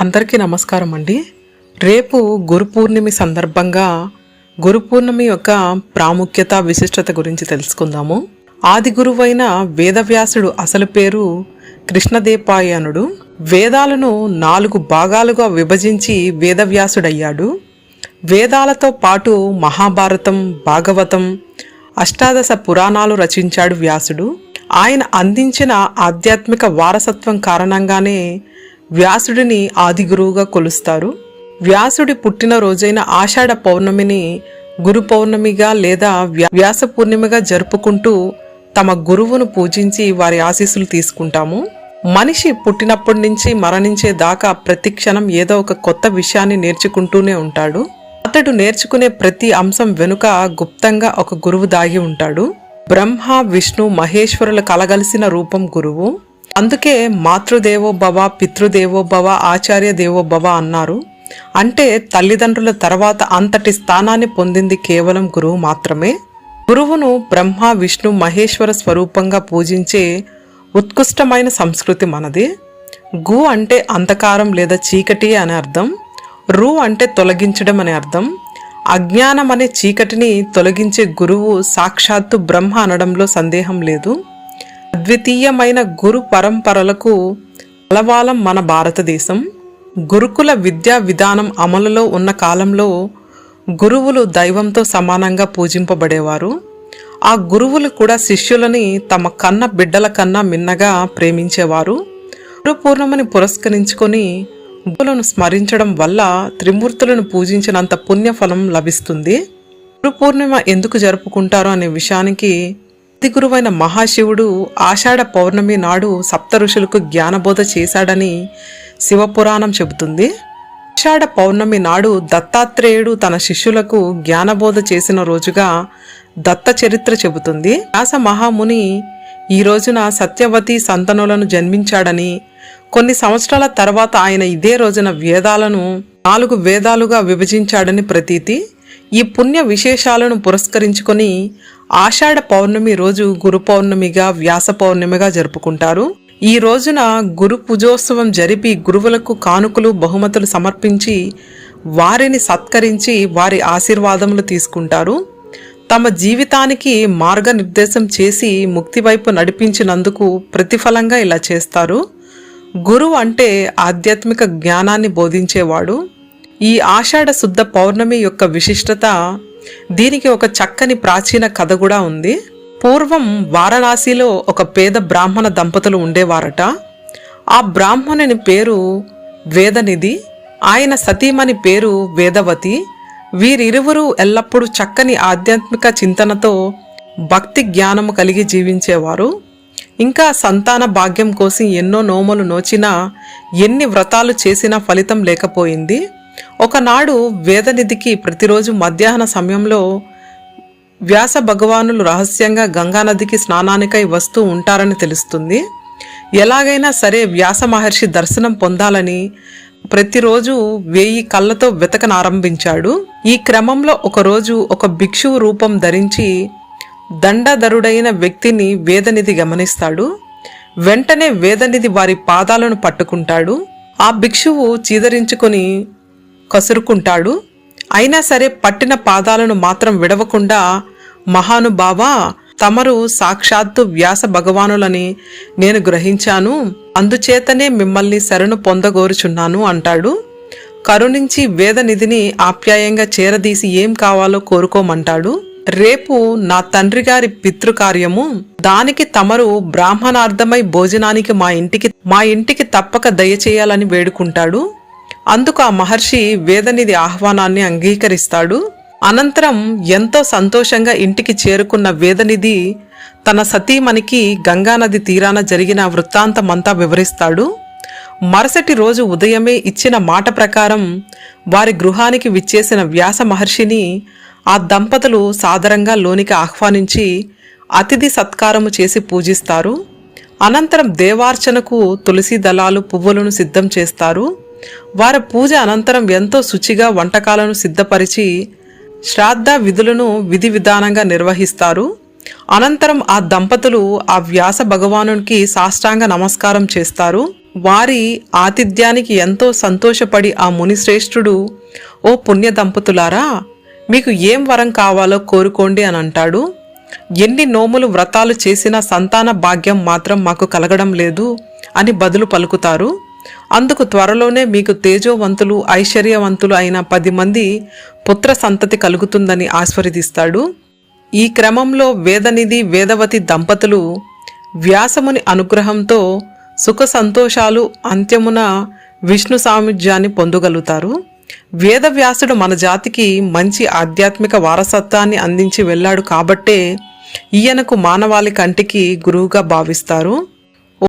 అందరికీ నమస్కారం అండి. రేపు గురు పూర్ణిమి సందర్భంగా గురు పూర్ణిమి యొక్క ప్రాముఖ్యత విశిష్టత గురించి తెలుసుకుందాము. ఆది గురువైన వేదవ్యాసుడు అసలు పేరు కృష్ణదేపాయనుడు. వేదాలను నాలుగు భాగాలుగా విభజించి వేదవ్యాసుడయ్యాడు. వేదాలతో పాటు మహాభారతం భాగవతం అష్టాదశ పురాణాలు రచించాడు వ్యాసుడు. ఆయన అందించిన ఆధ్యాత్మిక వారసత్వం కారణంగానే వ్యాసుడిని ఆదిగురువుగా కొలుస్తారు. వ్యాసుడి పుట్టినరోజైన ఆషాఢ పౌర్ణమిని గురు పౌర్ణమిగా లేదా వ్యా- వ్యాస పూర్ణిమగా జరుపుకుంటూ తమ గురువును పూజించి వారి ఆశీస్సులు తీసుకుంటాము. మనిషి పుట్టినప్పటి నుంచి మరణించే దాకా ప్రతి క్షణం ఏదో ఒక కొత్త విషయాన్ని నేర్చుకుంటూనే ఉంటాడు. అతడు నేర్చుకునే ప్రతి అంశం వెనుక గుప్తంగా ఒక గురువు దాగి ఉంటాడు. బ్రహ్మ విష్ణు మహేశ్వరులు కలగలిసిన రూపం గురువు. అందుకే మాతృదేవో భవ పితృదేవో భవ ఆచార్య దేవో భవ అన్నారు. అంటే తల్లిదండ్రుల తర్వాత అంతటి స్థానాన్ని పొందింది కేవలం గురువు మాత్రమే. గురువును బ్రహ్మ విష్ణు మహేశ్వర స్వరూపంగా పూజించే ఉత్కృష్టమైన సంస్కృతి మనది. గు అంటే అంధకారం లేదా చీకటి అని అర్థం. రు అంటే తొలగించడం అనే అర్థం. అజ్ఞానం అనే చీకటిని తొలగించే గురువు సాక్షాత్తు బ్రహ్మ అనడంలో సందేహం లేదు. అద్వితీయమైన గురు పరంపరలకు అలవాలం మన భారతదేశం. గురుకుల విద్యా విధానం అమలులో ఉన్న కాలంలో గురువులు దైవంతో సమానంగా పూజింపబడేవారు. ఆ గురువులు కూడా శిష్యులని తమ కన్న బిడ్డల కన్నా మిన్నగా ప్రేమించేవారు. గురుపూర్ణమని పురస్కరించుకొని గురువులను స్మరించడం వల్ల త్రిమూర్తులను పూజించినంత పుణ్యఫలం లభిస్తుంది. గురుపూర్ణిమ ఎందుకు జరుపుకుంటారు అనే విషయానికి శక్తి గురువైన మహాశివుడు ఆషాఢ పౌర్ణమి నాడు సప్త ఋషులకు జ్ఞానబోధ చేశాడని శివపురాణం చెబుతుంది. ఆషాఢ పౌర్ణమి నాడు దత్తాత్రేయుడు తన శిష్యులకు జ్ఞానబోధ చేసిన రోజుగా దత్త చరిత్ర చెబుతుంది. వ్యాస మహాముని ఈ రోజున సత్యవతి సంతనులను జన్మించాడని కొన్ని సంవత్సరాల తర్వాత ఆయన ఇదే రోజున వేదాలను నాలుగు వేదాలుగా విభజించాడని ప్రతీతి. ఈ పుణ్య విశేషాలను పురస్కరించుకొని ఆషాఢ పౌర్ణమి రోజు గురు పౌర్ణమిగా వ్యాస పౌర్ణమిగా జరుపుకుంటారు. ఈ రోజున గురు పూజోత్సవం జరిపి గురువులకు కానుకలు బహుమతులు సమర్పించి వారిని సత్కరించి వారి ఆశీర్వాదములు తీసుకుంటారు. తమ జీవితానికి మార్గనిర్దేశం చేసి ముక్తి వైపు నడిపించినందుకు ప్రతిఫలంగా ఇలా చేస్తారు. గురువు అంటే ఆధ్యాత్మిక జ్ఞానాన్ని బోధించేవాడు. ఈ ఆషాఢ శుద్ధ పౌర్ణమి యొక్క విశిష్టత దీనికి ఒక చక్కని ప్రాచీన కథ కూడా ఉంది. పూర్వం వారణాసిలో ఒక పేద బ్రాహ్మణ దంపతులు ఉండేవారట. ఆ బ్రాహ్మణుని పేరు వేదనిధి ఆయన సతీమణి పేరు వేదవతి. వీరిరువురు ఎల్లప్పుడూ చక్కని ఆధ్యాత్మిక చింతనతో భక్తి జ్ఞానము కలిగి జీవించేవారు. ఇంకా సంతాన భాగ్యం కోసం ఎన్నో నోములు నోచినా ఎన్ని వ్రతాలు చేసినా ఫలితం లేకపోయింది. ఒకనాడు వేదనిధికి ప్రతిరోజు మధ్యాహ్న సమయంలో వ్యాస భగవానులు రహస్యంగా గంగానదికి స్నానానికై వస్తూ ఉంటారని తెలుస్తుంది. ఎలాగైనా సరే వ్యాస మహర్షి దర్శనం పొందాలని ప్రతిరోజు వేయి కళ్ళతో వెతకనారంభించాడు. ఈ క్రమంలో ఒకరోజు ఒక భిక్షువు రూపం ధరించి దండధరుడైన వ్యక్తిని వేదనిధి గమనిస్తాడు. వెంటనే వేదనిధి వారి పాదాలను పట్టుకుంటాడు. ఆ భిక్షువు చీదరించుకొని కసురుకుంటాడు. అయినా సరే పట్టిన పాదాలను మాత్రం విడవకుండా మహానుభావా తమరు సాక్షాత్తు వ్యాస భగవానులని నేను గ్రహించాను. అందుచేతనే మిమ్మల్ని శరణు పొందగోరుచున్నాను అంటాడు. కరుణించి వేదనిధిని ఆప్యాయంగా చేరదీసి ఏం కావాలో కోరుకోమంటాడు. రేపు నా తండ్రి గారి పితృకార్యము దానికి తమరు బ్రాహ్మణార్థమై భోజనానికి మా ఇంటికి మా ఇంటికి తప్పక దయచేయాలని వేడుకుంటాడు. అందుకు ఆ మహర్షి వేదనిధి ఆహ్వానాన్ని అంగీకరిస్తాడు. అనంతరం ఎంతో సంతోషంగా ఇంటికి చేరుకున్న వేదనిధి తన సతీమణికి గంగానది తీరాన జరిగిన వృత్తాంతమంతా వివరిస్తాడు. మరుసటి రోజు ఉదయమే ఇచ్చిన మాట ప్రకారం వారి గృహానికి విచ్చేసిన వ్యాస మహర్షిని ఆ దంపతులు సాదరంగా లోనికి ఆహ్వానించి అతిథి సత్కారము చేసి పూజిస్తారు. అనంతరం దేవార్చనకు తులసి దళాలు పువ్వులను సిద్ధం చేస్తారు. వారి పూజ అనంతరం ఎంతో శుచిగా వంటకాలను సిద్ధపరిచి శ్రాద్ధ విధులను విధి విధానంగా నిర్వహిస్తారు. అనంతరం ఆ దంపతులు ఆ వ్యాస భగవానునికి సాష్టాంగ నమస్కారం చేస్తారు. వారి ఆతిథ్యానికి ఎంతో సంతోషపడి ఆ మునిశ్రేష్ఠుడు ఓ పుణ్య దంపతులారా మీకు ఏం వరం కావాలో కోరుకోండి అని అంటాడు. ఎన్ని నోములు వ్రతాలు చేసినా సంతాన భాగ్యం మాత్రం మాకు కలగడం లేదు అని బదులు పలుకుతారు. అందుకు త్వరలోనే మీకు తేజోవంతులు ఐశ్వర్యవంతులు అయిన పది మంది పుత్ర సంతతి కలుగుతుందని ఆస్వాదిస్తాడు ఈ క్రమంలో వేదనిధి వేదవతి దంపతులు వ్యాసముని అనుగ్రహంతో సుఖ సంతోషాలు అంత్యమున విష్ణు సాయుధ్యాన్ని పొందగలుగుతారు. వేదవ్యాసుడు మన జాతికి మంచి ఆధ్యాత్మిక వారసత్వాన్ని అందించి వెళ్ళాడు కాబట్టే ఈయనకు మానవాళి కంటికి గురువుగా భావిస్తారు.